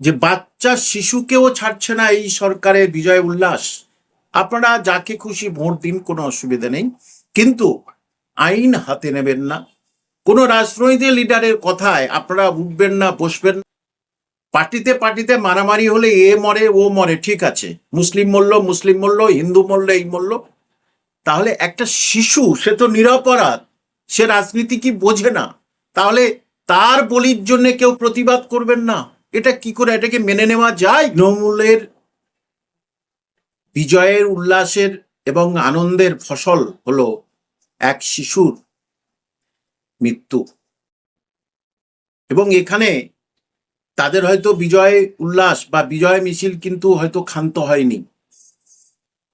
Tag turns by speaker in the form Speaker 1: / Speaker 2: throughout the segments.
Speaker 1: যে বাচ্চা শিশুকেও ছাড়ছে না এই সরকারের বিজয় উল্লাস। আপনারা যাকে খুশি ভোট দিন, কোনো অসুবিধা নেই। কিন্তু আইন হাতে নেবেন না। কোনো রাজনৈতিক লিডারের কথায় আপনারা উঠবেন না, বসবেন। পার্টিতে পার্টিতে মারামারি হলে এ মরে, ও মরে, ঠিক আছে। মুসলিম মরল মুসলিম মরল, হিন্দু মরল, এই মরল। তাহলে একটা শিশু, সে তো নিরপরাধ, সে রাজনীতি কি বোঝে না? তাহলে তার বলির জন্য কেউ প্রতিবাদ করবেন না। এটা কি করে এটাকে মেনে নেওয়া যায়? তৃণমূলের বিজয়ের উল্লাসের এবং আনন্দের ফসল হলো এক শিশুর মৃত্যু। এবং এখানে তাদের হয়তো বিজয় উল্লাস বা বিজয় মিছিল কিন্তু হয়তো ক্ষান্ত হয়নি।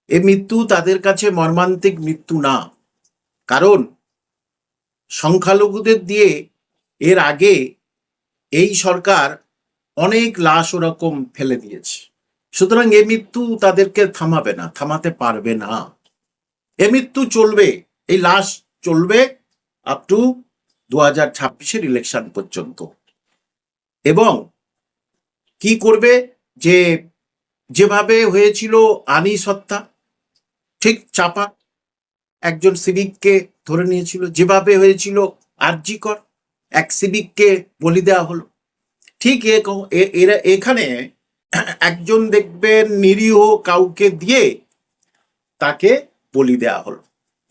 Speaker 1: এ মৃত্যু তাদের কাছে মর্মান্তিক মৃত্যু না। কারণ সংখ্যালঘুদের দিয়ে এর আগে এই সরকার অনেক লাশ ওরকম ফেলে দিয়েছে। সুতরাং এ মৃত্যু তাদেরকে থামাবে না, থামাতে পারবে না। এ মৃত্যু চলবে, এই লাশ চলবে আপ টু দু হাজার ছাব্বিশের ইলেকশন পর্যন্ত। এবং কি করবে? যে, যেভাবে হয়েছিল আনিস হত্যা ঠিক চাপা একজন সিভিককে ধরে নিয়েছিল। যেভাবে হয়েছিল আরজিকর, এক সিভিককে বলি দেওয়া হলো। ঠিক এরা এখানে একজন দেখবেন নিরীহ কাউকে দিয়ে তাকে বলি দেয়া হলো।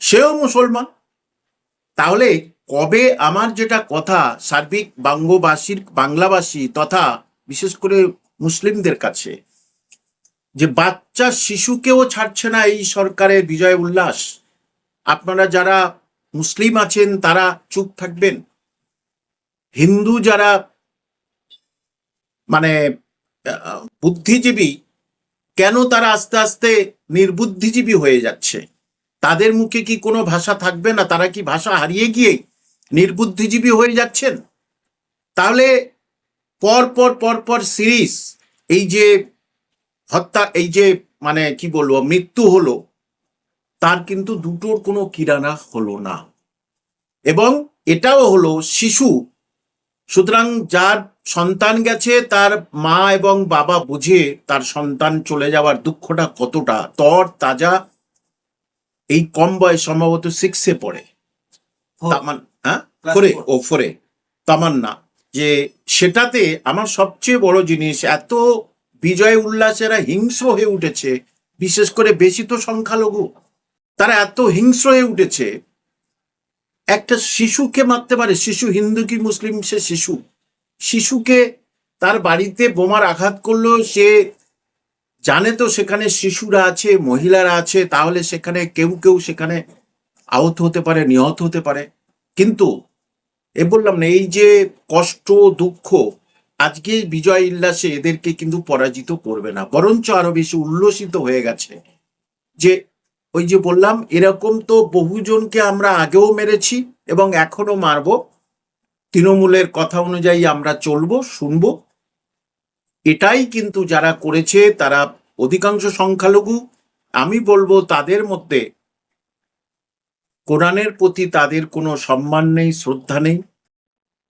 Speaker 1: সেও মুসলমান। তাহলে কবে আমার যেটা কথা সার্বিক বাঙ্গবাসীর বাংলাভাষী তথা বিশেষ করে মুসলিমদের কাছে, যে বাচ্চা শিশুকেও ছাড়ছে না এই সরকারের বিজয় উল্লাস, আপনারা যারা মুসলিম আছেন তারা চুপ থাকবেন। হিন্দু যারা মানে বুদ্ধিজীবী কেন তারা আস্তে আস্তে নির্বুদ্ধিজীবী হয়ে যাচ্ছে? তাদের মুখে কি কোনো ভাষা থাকবে না? তারা কি ভাষা হারিয়ে গিয়ে নির্বুদ্ধিজীবী হয়ে যাচ্ছেন? তাহলে পর পর পর পর সিরিজ, এই যে হত্যা, এই যে মানে কি বলব, মৃত্যু হলো, তার কিন্তু দুটোর কোনো কিরানা হলো না। এবং এটাও হলো শিশু সুতরাং যার সন্তান গেছে তার মা এবং বাবা বুঝে তার সন্তান চলে যাওয়ার দুঃখটা কতটা? তর তাজা এই কম বয়স সম্ভবত সিক্সে পড়ে। তামান হ্যাঁ? ফোরে. ও ফোরে তামান্না যে সেটাতে আমার সবচেয়ে বড় জিনিস এত বিজয় উল্লাসেরা হিংস্র হয়ে উঠেছে বিশেষ করে বেশি তো সংখ্যালঘু তারা এত হিংস্র হয়ে উঠেছে একটা শিশুকে মারতে পারে। শিশু হিন্দু কি মুসলিম? সে শিশু। শিশুকে তার বাড়িতে বোমার আঘাত করল, সে জানে তো সেখানে শিশুরা আছে, মহিলারা আছে, তাহলে সেখানে কেউ কেউ সেখানে আহত হতে পারে, নিহত হতে পারে। কিন্তু এ বললাম না, এই যে কষ্ট, দুঃখ, আজকে বিজয় উল্লাসে এদেরকে কিন্তু পরাজিত করবে না। বরঞ্চ আরও বেশি উল্লসিত হয়ে গেছে যে ওই যে বললাম, এরকম তো বহুজনকে আমরা আগেও মেরেছি এবং এখনও মারব। তৃণমূলের কথা অনুযায়ী আমরা চলবো, শুনব। এটাই কিন্তু যারা করেছে, তারা অধিকাংশ সংখ্যালঘু, আমি বলব তাদের মধ্যে কোরআনের প্রতি তাদের কোনো সম্মান নেই, শ্রদ্ধা নেই।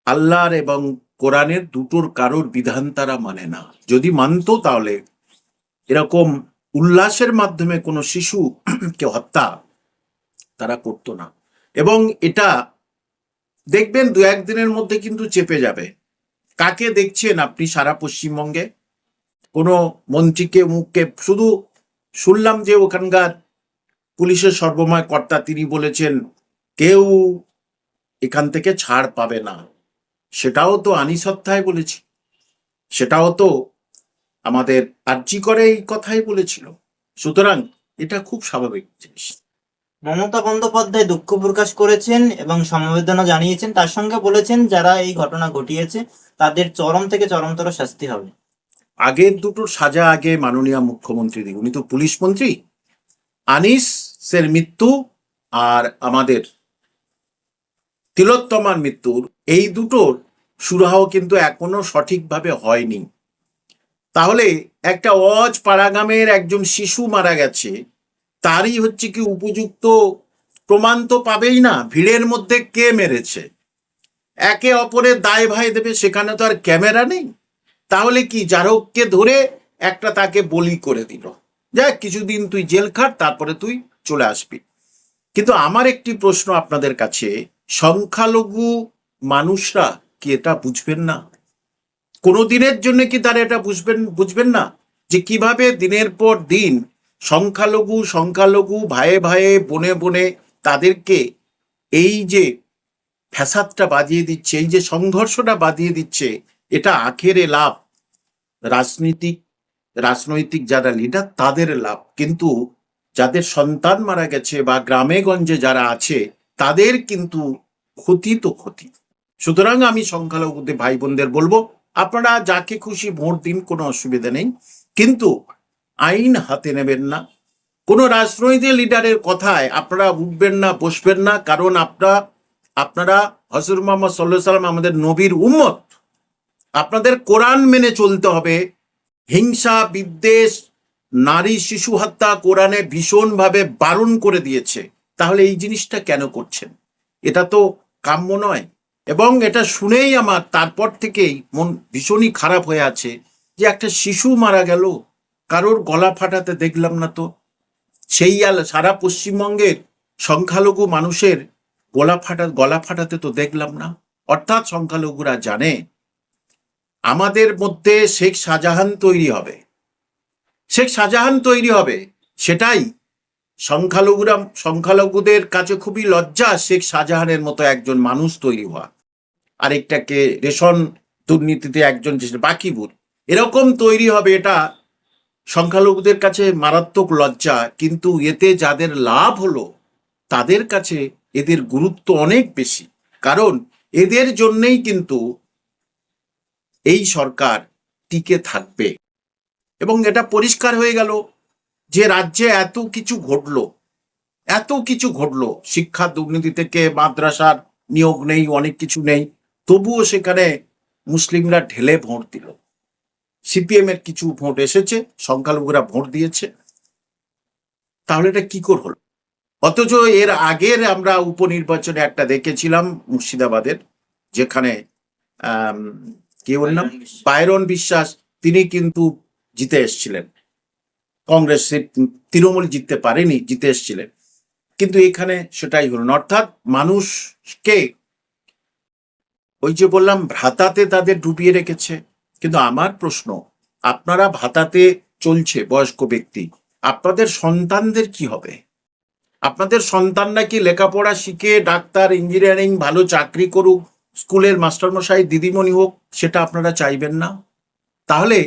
Speaker 1: আল্লাহর এবং কোরআনের দুটোর কারোর বিধান তারা মানে না। যদি মানতো তাহলে এরকম উল্লাসের মাধ্যমে কোনো শিশুকে হত্যা তারা করতো না। এবং এটা দেখবেন দু একদিনের মধ্যে কিন্তু চেপে যাবে। কাকে দেখছেন আপনি সারা পশ্চিমবঙ্গে? কোনো মন্ত্রীকে, মুখকে? শুধু শুনলাম যে ওখানকার পুলিশের সর্বময় কর্তা তিনি বলেছেন, কেউ এখান থেকে ছাড় পাবে না। সেটাও তো আনিসত্তায় বলেছি। সেটাও তো আমাদের আর্জি করে এই কথাই বলেছিল। সুতরাং এটা খুব স্বাভাবিক জিনিস।
Speaker 2: মমতা বন্দ্যোপাধ্যায় দুঃখ প্রকাশ করেছেন এবং সমবেদনা জানিয়েছেন। তার সঙ্গে বলেছেন যারা এই ঘটনা ঘটিয়েছে তাদের চরম থেকে চরমতর শাস্তি হবে।
Speaker 1: আগের দুটোর সাজা আগে মাননীয় মুখ্যমন্ত্রী দিন। উনি তো পুলিশ মন্ত্রী। আনিসের মৃত্যু আর আমাদের তিলোত্তমার মৃত্যুর। এই দুটোর সুরাহ কিন্তু এখনও সঠিকভাবে হয়নি। তাহলে একটা অজ পাড়াগামের একজন শিশু মারা গেছে, তারই হচ্ছে কি উপযুক্ত প্রমাণ তো পাবেই না, ভিড়ের মধ্যে কে মেরেছে? একে অপরের দায় ভাই দেবে, সেখানে তো আর ক্যামেরা নেই। তাহলে কি জারককে ধরে একটা তাকে বলি করে দিল? যাক, কিছুদিন তুই জেল খাট, তারপরে তুই চলে আসবি। কিন্তু আমার একটি প্রশ্ন আপনাদের কাছে, সংখ্যালঘু মানুষরা কি এটা বুঝবেন না? কোনো দিনের জন্য কি তারা এটা বুঝবেন বুঝবেন না? যে কীভাবে দিনের পর দিন সংখ্যালঘু সংখ্যালঘু, ভাইয়ে ভাইয়ে, বনে বনে তাদেরকে এই যে ফ্যাসাদটা বাজিয়ে দিচ্ছে, এই যে সংঘর্ষটা বাজিয়ে দিচ্ছে, এটা আখেরে লাভ। রাজনীতিক, রাজনৈতিক যারা লিডার তাদের লাভ। কিন্তু যাদের সন্তান মারা গেছে বা গ্রামে গঞ্জে যারা আছে, তাদের কিন্তু ক্ষতি তো ক্ষতি। সুতরাং আমি সংখ্যালঘুদের ভাই বোনদের বলব আপনারা যাকে খুশি ভোট দিন, কোনো অসুবিধা নেই। কিন্তু আইন হাতে নেবেন না। কোনো রাজনৈতিক লিডারের কথায় আপনারা উঠবেন না, বসবেন না, কারণ আপনারা আপনারা হজর মোহাম্মদ সাল্লাহ সাল্লাম আমাদের নবীর উম্মত। আপনাদের কোরআন মেনে চলতে হবে। হিংসা, বিদ্বেষ, নারী শিশু হত্যা কোরআনে ভীষণভাবে বারণ করে দিয়েছে। তাহলে এই জিনিসটা কেন করছেন? এটা তো কাম্য নয়। এবং এটা শুনেই আমার তারপর থেকেই মন ভীষণই খারাপ হয়ে আছে যে একটা শিশু মারা গেল, কারোর গলা ফাটাতে দেখলাম না তো। সেই আল, সারা পশ্চিমবঙ্গের সংখ্যালঘু মানুষের গলা ফাটা, গলা ফাটাতে তো দেখলাম না। অর্থাৎ সংখ্যালঘুরা জানে, আমাদের মধ্যে শেখ শাহজাহান তৈরি হবে। শেখ শাহজাহান তৈরি হবে, সেটাই সংখ্যালঘুরা, সংখ্যালঘুদের কাছে খুবই লজ্জা শেখ শাহজাহানের মতো একজন মানুষ তৈরি হওয়া। আরেকটাকে রেশন দুর্নীতিতে একজন বাকিবুর এরকম তৈরি হবে এটা সংখ্যালঘুদের কাছে মারাত্মক লজ্জা, কিন্তু এতে যাদের লাভ হলো, তাদের কাছে এদের গুরুত্ব অনেক বেশি। কারণ এদের জন্যেই কিন্তু এই সরকার টিকে থাকবে। এবং এটা পরিষ্কার হয়ে গেল যে রাজ্যে এত কিছু ঘটলো, এত কিছু ঘটলো। শিক্ষা দুর্নীতি থেকে মাদ্রাসার নিয়োগ নেই, অনেক কিছু নেই। তবুও সেখানে মুসলিমরা ঢেলে ভোট দিল। সিপিএম এর কিছু ভোট এসেছে সংখ্যালঘুরা ভোট দিয়েছে। তাহলে এটা কি করে হলো? অথচ এর আগের আমরা উপনির্বাচনে একটা দেখেছিলাম মুর্শিদাবাদের যেখানে কি ওর নাম পায়রন বিশ্বাস তিনি কিন্তু জিতে এসছিলেন। কংগ্রেস তৃণমূল জিততে পারেনি জিতে এসছিলেন। কিন্তু এখানে সেটাই হলো অর্থাৎ মানুষকে ওই যে বললাম ভ্রাতাতে তাদের ডুবিয়ে রেখেছে। কিন্তু আমার প্রশ্ন, আপনারা ভাতাতে চলছে বয়স্ক ব্যক্তি, আপনাদের সন্তানদের কি হবে? আপনাদের সন্তান নাকি লেখাপড়া শিখে ডাক্তার, ইঞ্জিনিয়ারিং, ভালো চাকরি করুক, স্কুলের মাস্টারমশাই, দিদিমণি হোক, সেটা আপনারা চাইবেন না? তাহলে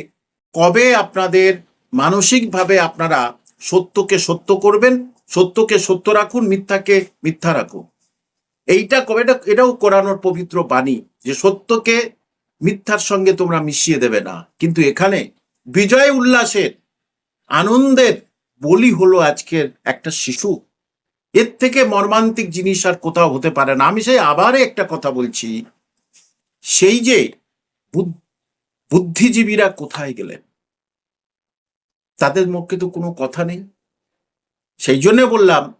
Speaker 1: কবে আপনাদের মানসিকভাবে আপনারা সত্যকে সত্য করবেন, সত্যকে সত্য রাখুন, মিথ্যাকে মিথ্যা রাখুন? এইটা এটা, এটাও কোরআনোর পবিত্র বাণী যে সত্যকে মিথ্যার সঙ্গে তোমরা মিশিয়ে দেবে না। কিন্তু এখানে বিজয় উল্লাসের, আনন্দের বলি হলো আজকের একটা শিশু। এর থেকে মর্মান্তিক জিনিস আর কোথাও হতে পারে না। আমি সেই আবার একটা কথা বলছি। সেই যে বুদ- বুদ্ধিজীবীরা কোথায় গেলেন? তাদের মুখে তো কোনো কথা নেই। সেই জন্য বললাম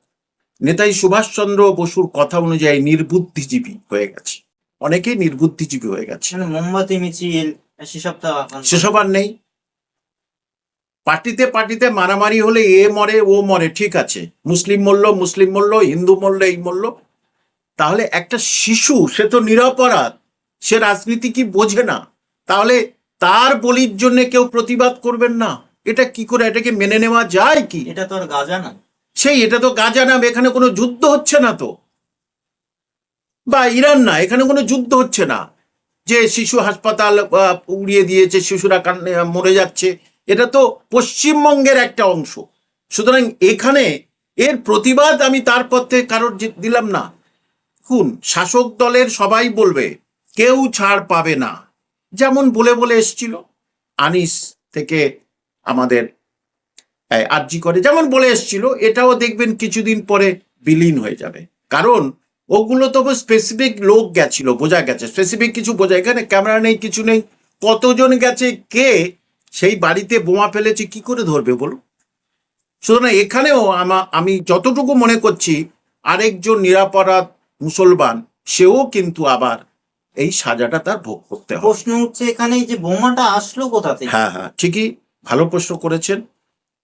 Speaker 1: নেতাজি সুভাষচন্দ্র বসুর কথা অনুযায়ী নির্বুদ্ধিজীবী হয়ে গেছে। অনেকেই নির্বুদ্ধিজীবী হয়ে গেছে।
Speaker 2: মানে মোমবাতি মিছিল সেসব
Speaker 1: আর নেই। পার্টিতে পার্টিতে মারামারি হলে এ মরে ও মরে ঠিক আছে। মুসলিম মরল মুসলিম মরল হিন্দু মরল এই মরল। তাহলে একটা শিশু সে তো নিরপরাধ সে রাজনীতি কি বোঝে না? তাহলে তার বলির জন্য কেউ প্রতিবাদ করবেন না? এটা কি করে এটাকে মেনে নেওয়া যায় কি?
Speaker 2: এটা তো আর গাজা না।
Speaker 1: সেই এটা তো গাজা নাম, এখানে কোনো যুদ্ধ হচ্ছে না তো। বা ইরান না, এখানে কোনো যুদ্ধ হচ্ছে না। যে শিশু হাসপাতাল উড়িয়ে দিয়েছে, শিশুরা মরে যাচ্ছে, এটা তো পশ্চিমবঙ্গের একটা অংশ। সুতরাং এখানে এর প্রতিবাদ আমি তার পথে কারোর দিলাম না। খুন, শাসক দলের সবাই বলবে, কেউ ছাড় পাবে না। যেমন বলে বলে এসছিল, আনিস থেকে আমাদের আর্জি করে। যেমন বলে এসছিল এটাও দেখবেন কিছুদিন পরে বিলীন হয়ে যাবে। কারণ ওগুলো তো স্পেসিফিক লোক গেছিল বোঝা গেছে। স্পেসিফিক কিছু বোঝা এখানে ক্যামেরা নেই কিছু নেই। কতজন গেছে কে সেই বাড়িতে বোমা ফেলেছে কি করে ধরবে বলুন? সুতরাং এখানেও আমা আমি যতটুকু মনে করছি আরেকজন নিরাপরাধ মুসলমান সেও কিন্তু আবার এই সাজাটা তার ভোগ করতে হবে।
Speaker 2: প্রশ্ন হচ্ছে এখানে যে বোমাটা আসলো কোথা থেকে?
Speaker 1: হ্যাঁ হ্যাঁ ঠিকই ভালো প্রশ্ন করেছেন।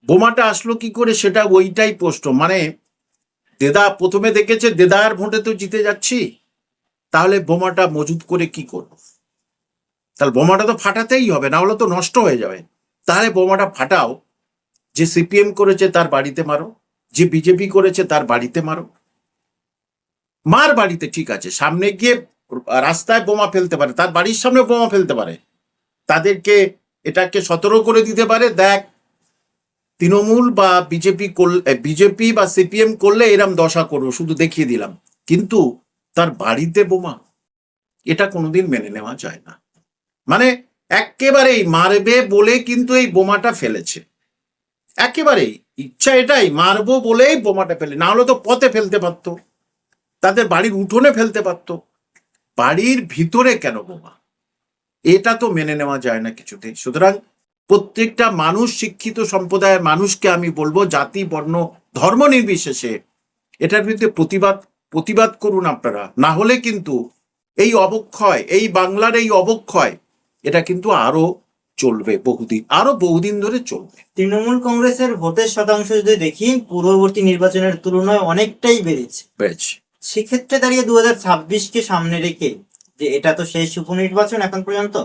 Speaker 1: বোমাটা আসলো কি করে সেটা ওইটাই প্রশ্ন। মানে দেদা প্রথমে দেখেছে দেদার ভোটে তো জিতে যাচ্ছি, তাহলে বোমাটা মজুত করে কি করব? তাহলে বোমাটা তো ফাটাতেই হবে, না হলে তো নষ্ট হয়ে যাবে। তাহলে বোমাটা ফাটাও, যে সিপিএম করেছে তার বাড়িতে মারো, যে বিজেপি করেছে তার বাড়িতে মারো। মার বাড়িতে ঠিক আছে, সামনে গিয়ে রাস্তায় বোমা ফেলতে পারে, তার বাড়ির সামনে বোমা ফেলতে পারে। তাদেরকে এটাকে সতর্ক করে দিতে পারে, দেখ তৃণমূল বা বিজেপি বিজেপি বা সিপিএম করলে এরম দশা করো শুধু দেখিয়ে দিলাম। কিন্তু তার বাড়িতে বোমা, এটা কোনোদিন মেনে নেওয়া যায় না। মানে একেবারেই মারবে বলে কিন্তু এই বোমাটা ফেলেছে। একেবারেই, ইচ্ছা এটাই, মারবো বলেই বোমাটা ফেলে, না হলে তো পথে ফেলতে পারতো। তাদের বাড়ির উঠোনে ফেলতে পারতো। বাড়ির ভিতরে কেন বোমা? এটা তো মেনে নেওয়া যায় না কিছুতেই। সুতরাং প্রত্যেকটা মানুষ শিক্ষিত সম্প্রদায়ের মানুষকে আমি বলব জাতি বর্ণ ধর্ম নির্বিশেষে এটার বিরুদ্ধে প্রতিবাদ প্রতিবাদ করুন আপনারা। না হলে কিন্তু এই অবক্ষয় এই বাংলার এই অবক্ষয় এটা কিন্তু আরও চলবে বহুদিন আরও বহুদিন ধরে চলবে।
Speaker 2: তৃণমূল কংগ্রেসের ভোটের শতাংশ যদি দেখি পূর্ববর্তী নির্বাচনের তুলনায় অনেকটাই বেড়েছে।
Speaker 1: বেড়েছে।
Speaker 2: সেক্ষেত্রে দাঁড়িয়ে দু হাজার ছাব্বিশকে সামনে রেখে যে এটা তো শেষ উপনির্বাচন এখন পর্যন্ত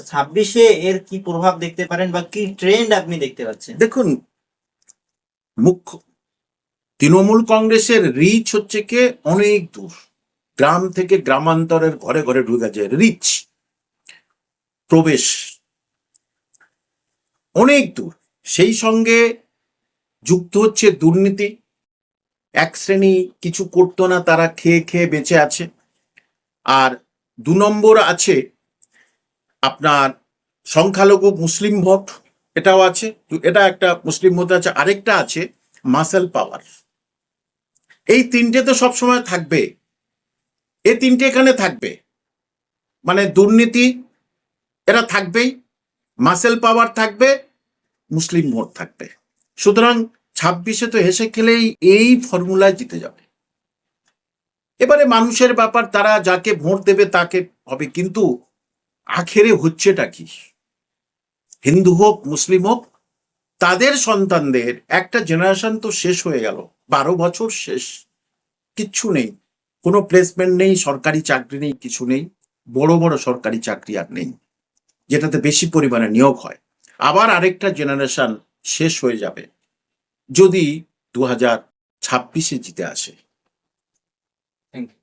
Speaker 2: ছাব্বিশে এর কি প্রভাব দেখতে পারেন বা কি ট্রেন্ড আপনি দেখতে পাচ্ছেন?
Speaker 1: দেখুন, মুখ্য তৃণমূল কংগ্রেসের রিচ হচ্ছে কি? অনেক দূর। গ্রাম থেকে গ্রামান্তরের ঘরে ঘরে ঢুকে যায় রিচ প্রবেশ। অনেক দূর। সেই সঙ্গে যুক্ত হচ্ছে দুর্নীতি। এক শ্রেণি কিছু করতো না, তারা খেয়ে খেয়ে বেঁচে আছে। আর দু নম্বর আছে আপনার সংখ্যালঘু মুসলিম ভোট, এটাও আছে। এটা একটা মুসলিম ভোট আছে, আরেকটা আছে মাসেল পাওয়ার এই তিনটে তো সবসময় থাকবে। এই তিনটে এখানে থাকবে। মানে দুর্নীতি, এরা থাকবেই। মাসেল পাওয়ার থাকবে, মুসলিম ভোট থাকবে। সুতরাং ছাব্বিশে তো হেসে খেলেই এই ফর্মুলায় জিতে যাবে। এবারে মানুষের ব্যাপার, তারা যাকে ভোট দেবে তাকে হবে। কিন্তু আখেরে হচ্ছেটা কি? হিন্দু হোক, মুসলিম হোক, তাদের সন্তানদের একটা জেনারেশন তো শেষ হয়ে গেল, বারো বছর শেষ, কিচ্ছু নেই। কোনো প্লেসমেন্ট নেই, সরকারি চাকরি নেই, কিছু নেই, বড় বড় সরকারি চাকরি আর নেই, যেটাতে বেশি পরিমাণে নিয়োগ হয়। আবার আরেকটা জেনারেশন শেষ হয়ে যাবে, যদি দু হাজার ছাব্বিশে জিতে আসে।